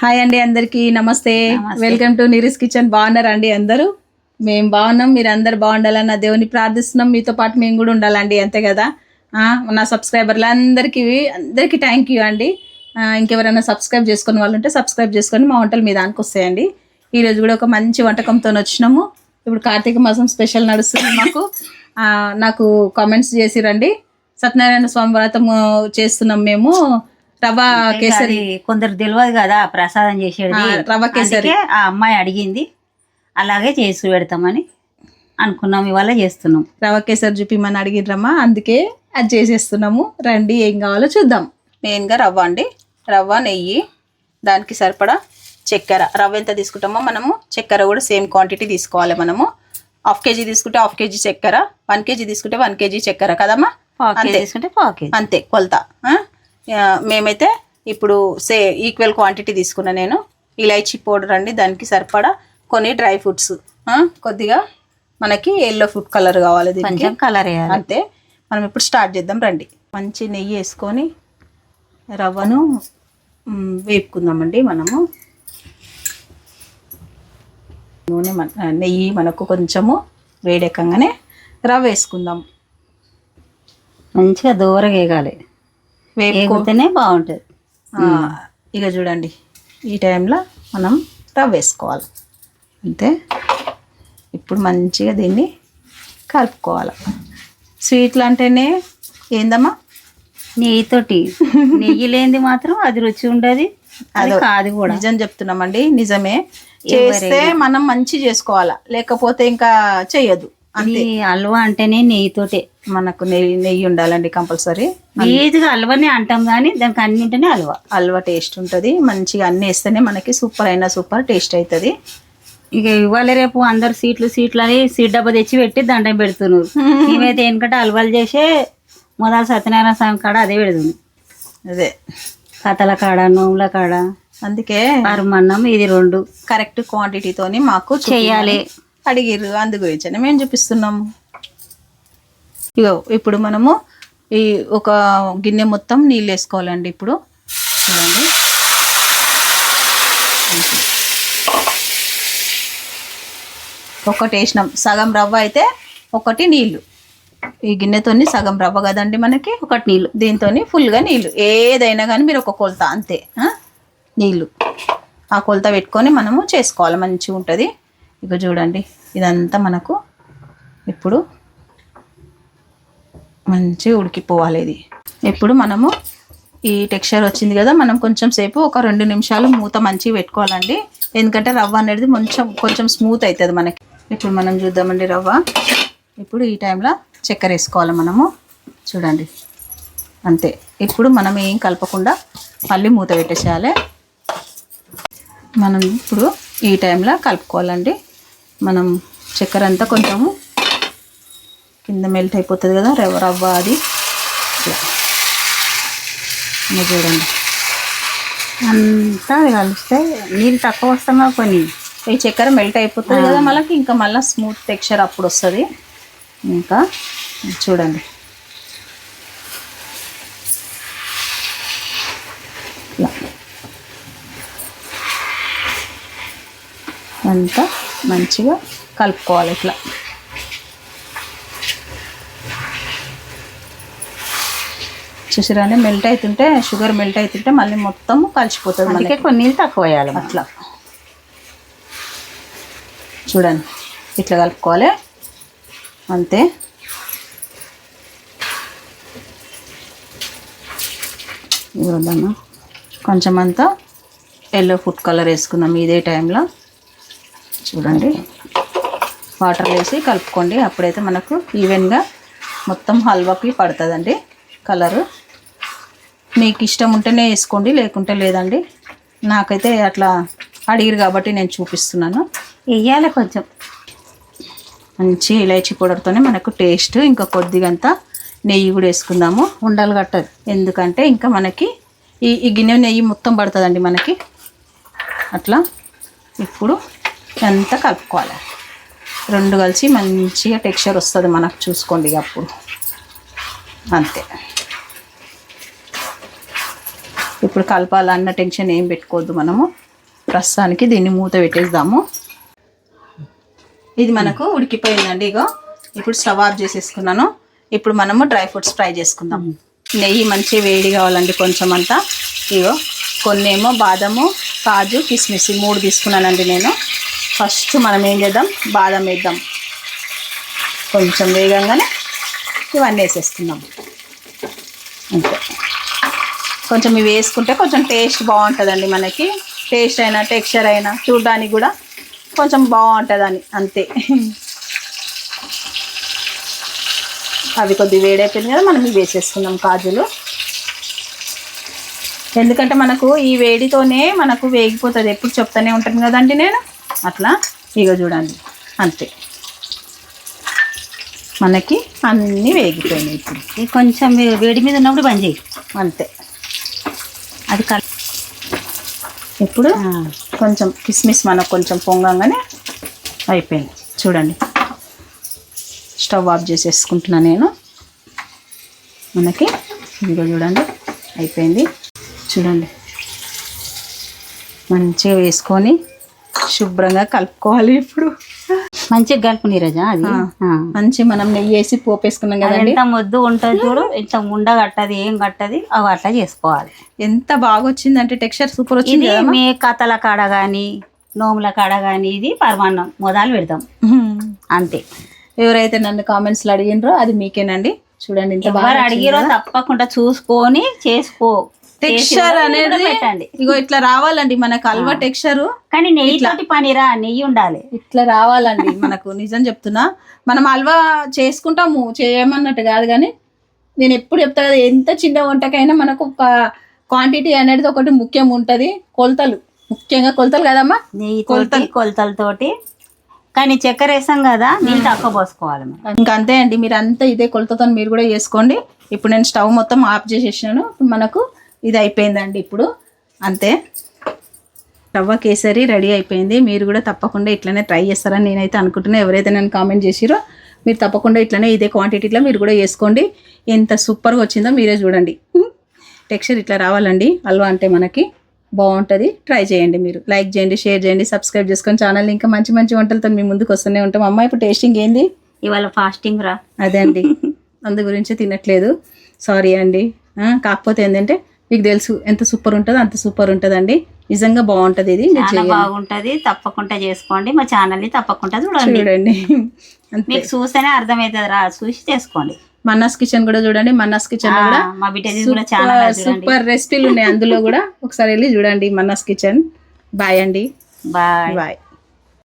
Hi అండి అందరికీ నమస్తే. వెల్కమ్ టు నిరిస్ కిచెన్ బాగున్నారా అండి అందరూ? మేము బాగున్నాం మీరు అందరు బాగుండాలని నా దేవుని ప్రార్థిస్తున్నాం. మీతో పాటు మేము కూడా ఉండాలండి అంతే కదా? నా సబ్స్క్రైబర్లు అందరికీ అందరికీ థ్యాంక్ యూ అండి ఇంకెవరైనా సబ్స్క్రైబ్ చేసుకుని వాళ్ళు ఉంటే సబ్స్క్రైబ్ చేసుకొని మా వంటలు మీ దానికి వస్తాయండి. ఈరోజు కూడా ఒక మంచి వంటకంతో వచ్చినాము. ఇప్పుడు కార్తీక మాసం స్పెషల్ నడుస్తుంది మాకు. నాకు కామెంట్స్ చేసిరండి. సత్యనారాయణ స్వామి వ్రతం చేస్తున్నాం మేము. రవ్వ కేసరి. కొందరు తెలియదు కదా ప్రసాదం చేసేది. రవ్వ కేసరి. ఆ అమ్మాయి అడిగింది అలాగే చేసి పెడతామని అనుకున్నాం ఇవాళ చేస్తున్నాం. రవ్వ కేసరి చూపిమని అడిగిర్రమ్మా అందుకే అది చేసేస్తున్నాము. రండి ఏం కావాలో చూద్దాం. మెయిన్గా రవ్వ అండి. రవ్వ నెయ్యి దానికి సరిపడా చక్కెర. రవ్వ ఎంత తీసుకుంటామో మనము చక్కెర కూడా సేమ్ క్వాంటిటీ తీసుకోవాలి మనము. హాఫ్ కేజీ తీసుకుంటే హాఫ్ కేజీ చక్కెర వన్ కేజీ తీసుకుంటే వన్ కేజీ చక్కెర కదమ్మా? అంతే. తీసుకుంటే అంతే కొలత. మేమైతే ఇప్పుడు సే ఈక్వల్ క్వాంటిటీ తీసుకున్నా నేను. ఇలైచీ పౌడర్ అండి దానికి సరిపడా కొన్ని డ్రై ఫ్రూట్స్? కొద్దిగా మనకి ఎల్లో ఫుడ్ కలర్ కావాలి దీనికి. కొంచెం కలర్ అంతే. మనం ఇప్పుడు స్టార్ట్ చేద్దాం రండి. మంచి నెయ్యి వేసుకొని రవ్వను వేపుకుందామండి మనము. నూనె మన నెయ్యి మనకు కొంచెము వేడెక్కగానే రవ్వ వేసుకుందాం. మంచిగా దూరగా వేగాలి. వేగితేనే బాగుంటుంది. ఇక చూడండి ఈ టైంలో మనం రవ్వ వేసుకోవాలి. అంతే. ఇప్పుడు మంచిగా దీన్ని కలుపుకోవాలి. స్వీట్లు అంటేనే ఏందమ్మా? నెయ్యితోటి. నెయ్యి లేనిది మాత్రం అది రుచి ఉండదు అది. కాదు కూడా. నిజం చెప్తున్నామండి నిజమే. చేస్తే మనం మంచి చేసుకోవాలా లేకపోతే ఇంకా చెయ్యదు. అది హల్వా అంటేనే నెయ్యితోటే. మనకు నెయ్యి నెయ్యి ఉండాలండి కంపల్సరీ. ఈజీగా హల్వానే అంటాం కానీ దానికి అన్నింటినే హల్వా హల్వా టేస్ట్ ఉంటుంది. మంచిగా అన్నీ వేస్తేనే మనకి సూపర్ అయినా సూపర్ టేస్ట్ అవుతుంది ఇక ఇవాళ రేపు అందరు సీట్లు సీట్లు అని సీట్ డబ్బా తెచ్చి పెట్టి దండం పెడుతున్నారు. మేమైతే ఎందుకంటే హల్వాలు చేసే మొదలు సత్యనారాయణ స్వామి కాడ అదే పెడుతుంది. అదే. కథల కాడ నోముల కాడ అందుకే పరమన్నం ఇది రెండు. కరెక్ట్ క్వాంటిటీతోని మాకు చెయ్యాలి. అడిగిర్రు అందు గురించి మేము చూపిస్తున్నాము. ఇగో ఇప్పుడు మనము ఈ ఒక గిన్నె మొత్తం నీళ్ళు వేసుకోవాలండి ఇప్పుడు. చూడండి. ఒకటి వేసినాం. సగం రవ్వ అయితే ఒకటి నీళ్ళు. ఈ గిన్నెతోని సగం రవ్వ కదండి మనకి ఒకటి నీళ్ళు. దీంతో ఫుల్గా నీళ్ళు. ఏదైనా కానీ మీరు ఒక కొలత అంతే నీళ్ళు. ఆ కొలత పెట్టుకొని మనము చేసుకోవాలి. మంచిగా ఉంటుంది ఇక చూడండి. ఇదంతా మనకు ఇప్పుడు మంచిగా ఉడికిపోవాలి ఇది. ఇప్పుడు మనము ఈ టెక్స్చర్ వచ్చింది కదా మనం కొంచెం సేపు ఒక రెండు నిమిషాలు మూత మంచిగా పెట్టుకోవాలండి. ఎందుకంటే రవ్వ అనేది కొంచెం కొంచెం స్మూత్ అవుతుంది మనకి. ఇప్పుడు మనం చూద్దామండి రవ్వ. ఇప్పుడు ఈ టైంలో చక్కెర వేసుకోవాలి మనము. చూడండి. అంతే. ఇప్పుడు మనం ఏం కలపకుండా మళ్ళీ మూత పెట్టేసేయాలి. మనం ఇప్పుడు ఈ టైంలో కలుపుకోవాలండి. మనం చక్కెర అంతా కొంచెము కింద మెల్ట్ అయిపోతుంది కదా రవ్వ రవ్వ అది. ఇట్లా. చూడండి. అంతా కలిస్తే నీళ్ళు తక్కువ వస్తామా కొన్ని. ఈ చక్కెర మెల్ట్ అయిపోతుంది కదా మనకి ఇంకా మళ్ళీ స్మూత్ టెక్స్చర్ అప్పుడు వస్తుంది. ఇంకా చూడండి. అంతా మంచిగా కలుపుకోవాలి ఇట్లా. చూసిరాని మెల్ట్ అవుతుంటే షుగర్ మెల్ట్ అవుతుంటే మళ్ళీ మొత్తం కలిసిపోతుంది మనకి. అందుకే కొన్ని నీళ్ళు తక్కువ వేయాలి. అట్లా. చూడండి ఇట్లా కలుపుకోవాలి. అంతే. ఇవ్వద్దమ్మా కొంచెం అంతా ఎల్లో ఫుడ్ కలర్ వేసుకుందాం ఇదే టైంలో చూడండి. వాటర్ వేసి కలుపుకోండి. అప్పుడైతే మనకు ఈవెన్గా మొత్తం హల్వాకి పడుతుందండి కలరు మీకు ఇష్టం ఉంటేనే వేసుకోండి లేకుంటే లేదండి. నాకైతే అట్లా అడిగిరు కాబట్టి నేను చూపిస్తున్నాను. వేయాలి కొంచెం. మంచి ఇలాచీ పౌడర్తోనే మనకు టేస్ట్ ఇంకా కొద్దిగా అంతా నెయ్యి కూడా వేసుకుందాము. ఉండలు కట్టదు. ఎందుకంటే ఇంకా మనకి ఈ ఈ గిన్నె నెయ్యి మొత్తం పడుతుందండి మనకి. అట్లా ఇప్పుడు అంతా కలుపుకోవాలి? రెండు కలిసి మంచిగా టెక్స్చర్ వస్తుంది మనకు చూసుకోండి అప్పుడు. అంతే. ఇప్పుడు కలపాలన్న టెన్షన్ ఏం పెట్టుకోవద్దు మనము. ప్రస్తుతానికి దీన్ని మూత పెట్టేద్దాము. ఇది మనకు ఉడికిపోయిందండి ఇగో. ఇప్పుడు స్టవ్ ఆఫ్ చేసేసుకున్నాను. ఇప్పుడు మనము డ్రై ఫ్రూట్స్ ఫ్రై చేసుకుందాం. నెయ్యి మంచి వేడి కావాలండి కొంచెం అంతా. ఇగో కొన్ని ఏమో బాదము కాజు కిస్మిస్ మూడు తీసుకున్నానండి నేను. ఫస్ట్ మనం ఏం చేద్దాం? బాదం వేద్దాం. కొంచెం వేగంగానే ఇవన్నీ వేసేస్తున్నాం అంతే. కొంచెం ఇవి వేసుకుంటే కొంచెం టేస్ట్ బాగుంటుందండి మనకి. టేస్ట్ అయినా టెక్స్చర్ అయినా చూడడానికి కూడా కొంచెం బాగుంటుందని అంతే. అవి కొద్ది వేడైపోయింది కదా మనం ఇవి వేసేసుకుందాం కాజులు. ఎందుకంటే మనకు ఈ వేడితోనే మనకు వేగిపోతుంది. ఎప్పుడు చెప్తానే ఉంటాను కదండి నేను. అట్లా ఇగో చూడండి. అంతే. మనకి అన్నీ వేగిపోయినాయి ఇప్పుడు. కొంచెం వేడి మీద ఉన్నప్పుడు బంద్ చేయి. అంతే. అది కల్ ఇప్పుడు కొంచెం కిస్మిస్ మనకు కొంచెం పొంగంగానే అయిపోయింది. చూడండి. స్టవ్ ఆఫ్ చేసేసుకుంటున్నా నేను. మనకి ఇదిగో చూడండి అయిపోయింది. చూడండి. మంచిగా వేసుకొని శుభ్రంగా కలుపుకోవాలి ఇప్పుడు. మంచిగా కలుపు నీరజ అది. మంచి మనం నెయ్యి వేసి పోపేసుకున్నాం కదండి. ఎంత మొద్దు ఉంటుంది చూడు ఇంత ఉండ కట్టది ఏం కట్టది అవి అట్లా చేసుకోవాలి. ఎంత బాగా వచ్చిందంటే టెక్స్చర్ సూపర్ వచ్చింది? మీ కథల కాడ కానీ నోముల కాడ కానీ ఇది పరమాన్నం. మొదలు పెడతాం. అంతే. ఎవరైతే నన్ను కామెంట్స్లో అడిగినరో అది మీకేనండి. చూడండి ఇంత బాగా ఎవరు అడిగిరో తప్పకుండా చూసుకొని చేసుకో. టెక్స్చర్ అనేది పెట్టండి. ఇగో ఇట్లా రావాలండి మనకు హల్వా టెక్స్చర్. కానీ నెయ్యి తోటి పనిరా? నెయ్యి ఉండాలి. ఇట్లా రావాలండి మనకు. నిజం చెప్తున్నా. మనం హల్వా చేసుకుంటాము చేయమన్నట్టు కాదు కానీ నేను ఎప్పుడు చెప్తా కదా ఎంత చిన్న వంటకైనా మనకు ఒక క్వాంటిటీ అనేది ఒకటి ముఖ్యం ఉంటుంది. కొలతలు. ముఖ్యంగా కొలతలు కదమ్మా? నెయ్యి తోటి కొలతలతోటి కానీ చక్కెర వేసాం కదా నీళ్ళు తక్కువ పోసుకోవాలి ఇంకా అంతే అండి. మీరు అంతా ఇదే కొలతతో మీరు కూడా చేసుకోండి. ఇప్పుడు నేను స్టవ్ మొత్తం ఆఫ్ చేసేసాను ఇప్పుడు మనకు ఇది అయిపోయిందండి ఇప్పుడు. అంతే. రవ్వ కేసరి రెడీ అయిపోయింది. మీరు కూడా తప్పకుండా ఇట్లనే ట్రై చేస్తారని నేనైతే అనుకుంటున్నా. ఎవరైతే నన్ను కామెంట్ చేసిరో మీరు తప్పకుండా ఇట్లనే ఇదే క్వాంటిటీలో మీరు కూడా చేసుకోండి ఎంత సూపర్గా వచ్చిందో మీరే చూడండి. టెక్స్చర్ ఇట్లా రావాలండి. హల్వా అంటే మనకి బాగుంటుంది. ట్రై చేయండి మీరు. లైక్ చేయండి షేర్ చేయండి సబ్స్క్రైబ్ చేసుకొని ఛానల్ ఇంకా మంచి మంచి వంటలతో మీ ముందుకు వస్తూనే ఉంటాం. అమ్మ ఇప్పుడు టేస్టింగ్ ఏంది? ఇవాళ ఫాస్టింగ్ రా. అదే అండి. అందు గురించి తినట్లేదు. సారీ అండి. కాకపోతే ఏంటంటే మీకు తెలుసు ఎంత సూపర్ ఉంటుందో అంత సూపర్ ఉంటుందండి. నిజంగా బాగుంటుంది ఇది. చాలా. బాగుంటది. తప్పకుండా చేసుకోండి. మా ఛానల్ని తప్పకుండా చూడండి. చూడండి. మీకు చూస్తేనే అర్థమవుతుంది రా. చూసి చేసుకోండి. మన్నాస్ కిచెన్ కూడా చూడండి. మన్నాస్ కిచెన్ కూడా మా కూడా చూడండి. సూపర్ రెసిపీలు ఉన్నాయి. అందులో కూడా ఒకసారి వెళ్ళి చూడండి మన్నాస్ కిచెన్. బాయ్ అండి. బాయ్. బాయ్.